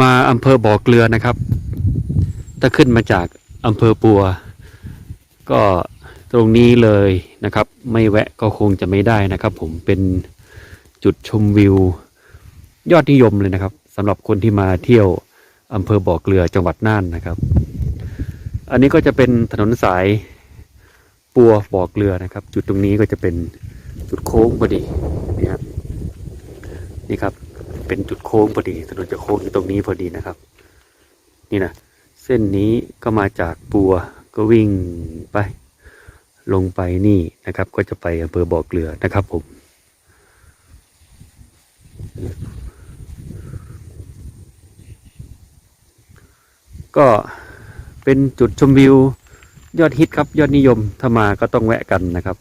มาอำเภอบ่อเกลือนะครับ ถ้าขึ้นมาจากอำเภอปัว ก็ตรงนี้เลยนะครับ ไม่แวะก็คงจะไม่ได้นะครับ ผมเป็นจุดชมวิวยอดนิยมเลยนะครับสำหรับคนที่มาเที่ยวอำเภอบ่อเกลือจังหวัดน่านนะครับ อันนี้ก็จะเป็นถนนสายปัวบ่อเกลือนะครับ จุดตรงนี้ก็จะเป็นจุดโค้งพอดีนี่ครับนี่ครับ เป็นจุดโค้งพอดีถนนจะโค้งอยู่ตรงนี้พอดีนะครับ นี่นะเส้นนี้ก็มาจากปัวก็วิ่งไป ลงไปนี่นะครับ ก็จะไปอำเภอบ่อเกลือนะครับผมก็เป็นจุดชมวิวยอดฮิตครับ ยอดนิยมถ้ามาก็ต้องแวะกันนะครับ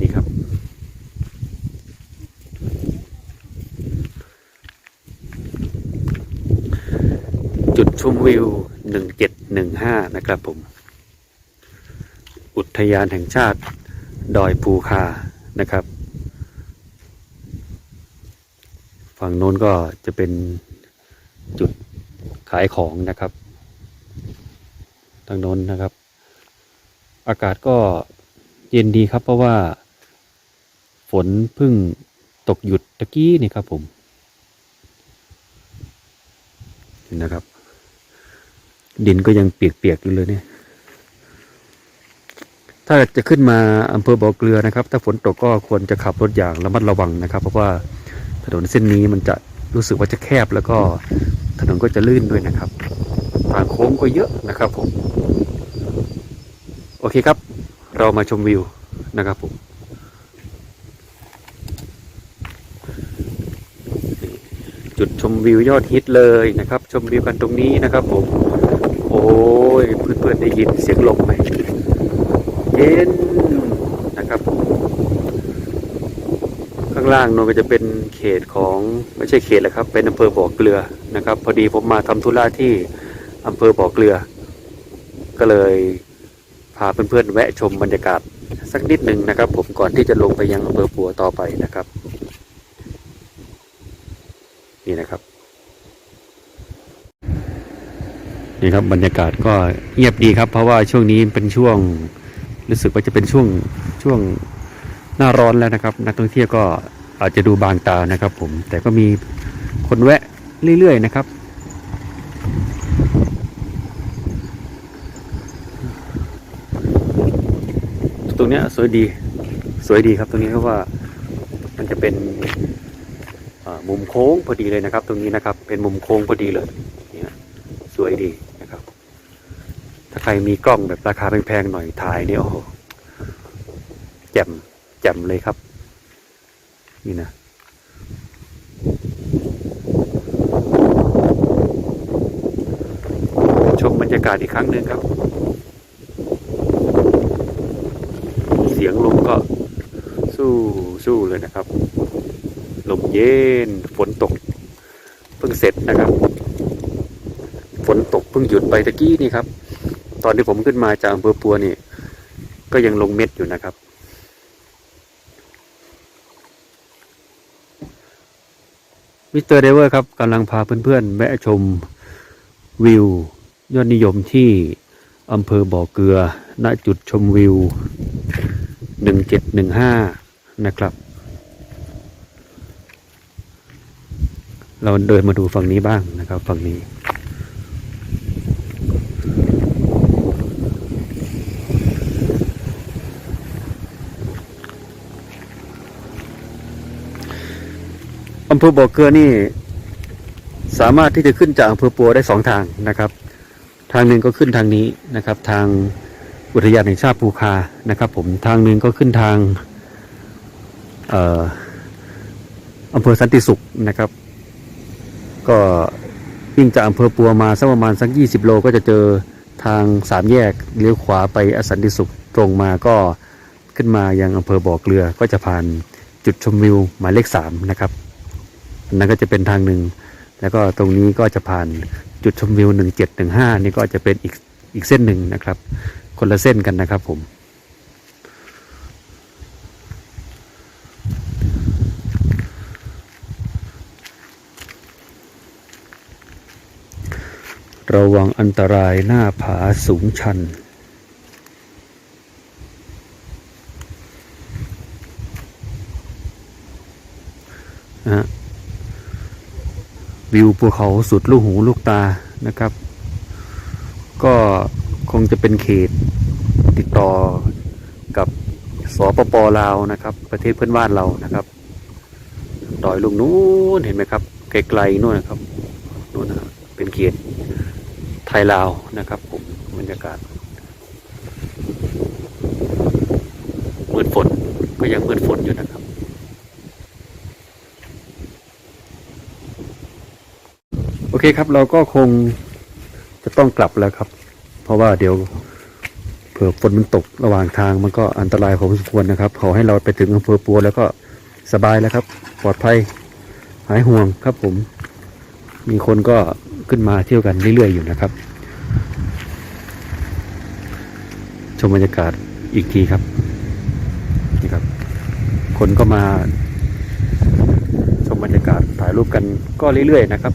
นี่ครับ จุด ชมวิวหนึ่งเจ็ดหนึ่งห้านะครับผม อุทยานแห่งชาติ ดอยภูคานะครับ ฝั่งโน้นก็จะเป็นจุดขายของนะครับ ทางโน้นนะครับ อากาศก็เย็นดีครับ เพราะว่า ฝนเพิ่งตกหยุดตะกี้นี่ครับผมเห็นนะครับ ดินก็ยังเปียกๆอยู่เลยเนี่ย ถ้าจะขึ้นมาอำเภอบ่อเกลือนะครับ ถ้าฝนตกก็ควรจะขับรถอย่างระมัดระวังนะครับ เพราะว่าถนนเส้นนี้มันจะรู้สึกว่าจะแคบแล้วก็ถนนก็จะลื่นด้วยนะครับ ทางโค้งก็เยอะนะครับผม โอเคครับ เรามาชมวิวนะครับผมจุดชมวิวยอดฮิตเลยนะครับ ชมวิวกันตรงนี้นะครับผม โอ้ยเพื่อนๆได้ยินเสียงลมไหมเย็นนะครับ ข้างล่างนนก็จะเป็นเขตของไม่ใช่เขตแหละครับ เป็นอำเภอบ่อเกลือนะครับ พอดีผมมาทำธุระที่อำเภอบ่อเกลือ ก็เลยพาเพื่อนๆแวะชมบรรยากาศสักนิดหนึ่งนะครับ ผมก่อนที่จะลงไปยังอำเภอปัวต่อไปนะครับ นี่นะครับ นี่ครับบรรยากาศก็เงียบดีครับ เพราะว่าช่วงนี้เป็นช่วงรู้สึกว่าจะเป็นช่วงช่วงหน้าร้อนแล้วนะครับ นักท่องเที่ยวก็อาจจะดูบางตานะครับ ผมแต่ก็มีคนแวะเรื่อยๆนะครับตรงนี้สวยดีสวยดีครับ ตรงนี้เพราะว่ามันจะเป็นมุมโค้งพอดีเลยนะครับ ตรงนี้นะครับ เป็นมุมโค้งพอดีเลยสวยดีนะครับ ถ้า ใครมีกล้องแบบราคาแพงๆหน่อยถ่ายเนี่ยโอ้โหแจ่มแจ่มเลยครับ นี่นะชมบรรยากาศอีกครั้งหนึ่งครับ เสียงลมก็สู้สู้เลยนะครับ ลมเย็นฝนตกเพิ่งเสร็จนะครับ ฝนตกเพิ่งหยุดไปตะกี้นี่ครับ ตอนที่ผมขึ้นมาจากอำเภอปัวนี่ ก็ยังลงเม็ดอยู่นะครับ มิสเตอร์เดเวอร์ครับกำลังพาเพื่อนๆแวะชมวิว ยอดนิยมที่อำเภอบ่อเกลือ ณ จุดชมวิวหนึ่งเจ็ดหนึ่งห้านะครับ เราเดินมาดูฝั่งนี้บ้างนะครับ ฝั่งนี้ อำเภอบ่อเกลือนี่ สามารถที่จะขึ้นจากอำเภอปัวได้สองทางนะครับ ทางหนึ่งก็ขึ้นทางนี้นะครับ ทางอุทยานแห่งชาติภูคานะครับ ผมทางหนึ่งก็ขึ้นทางเอ่อำเภอสันติสุขนะครับ ก็วิ่งจากอำเภอปัวมาสักประมาณสักยี่สิบโลก็จะเจอทางสามแยกเลี้ยวขวาไปอสันติสุขตรงมาก็ขึ้นมายังอำเภอบ่อเกลือก็จะผ่านจุดชมวิวหมายเลขสามนะครับ นนั้นก็จะเป็นทางหนึ่ง แล้วก็ตรงนี้ก็จะผ่านจุดชมวิวหนึ่งเจ็ดหนึ่งห้านี่ก็จะเป็นอีกอีกเส้นหนึ่งนะครับ คนละเส้นกันนะครับผมระวังอันตรายหน้าผาสูงชัน นะ วิวภูเขาสุดลูกหูลูกตานะครับ ก็คงจะเป็นเขตติดต่อกับสปปลาวนะครับ ประเทศเพื่อนบ้านเรานะครับดอยลุงนู้นเห็นไหมครับ ไกลๆนู่นนะครับนู่นนะเป็นเขตไทยลาวนะครับผมบรรยากาศมืดฝนก็ยังมืดฝนอยู่นะครับ โอ เคครับ เราก็คงจะต้องกลับแล้วครับ เพราะว่าเดี๋ยวเผื่อฝนมันตกระหว่างทางมันก็อันตรายพอสมควรนะครับ ขอให้เราไปถึงอำเภอปัวแล้วก็สบายแล้วครับ ปลอดภัยหายห่วงครับผม มีคนก็ขึ้นมาเที่ยวกันเรื่อยๆอยู่นะครับ ชมบรรยากาศอีกทีครับนี่ครับ คนก็มา ชมบรรยากาศถ่ายรูปกันก็เรื่อยๆนะครับ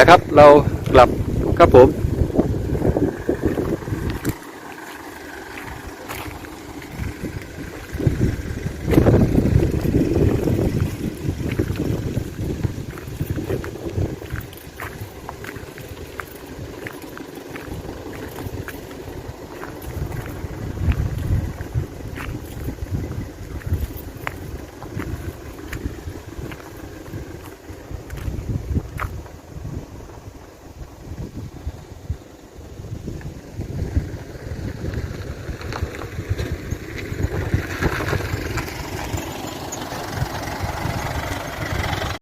ไปครับ เรากลับครับผม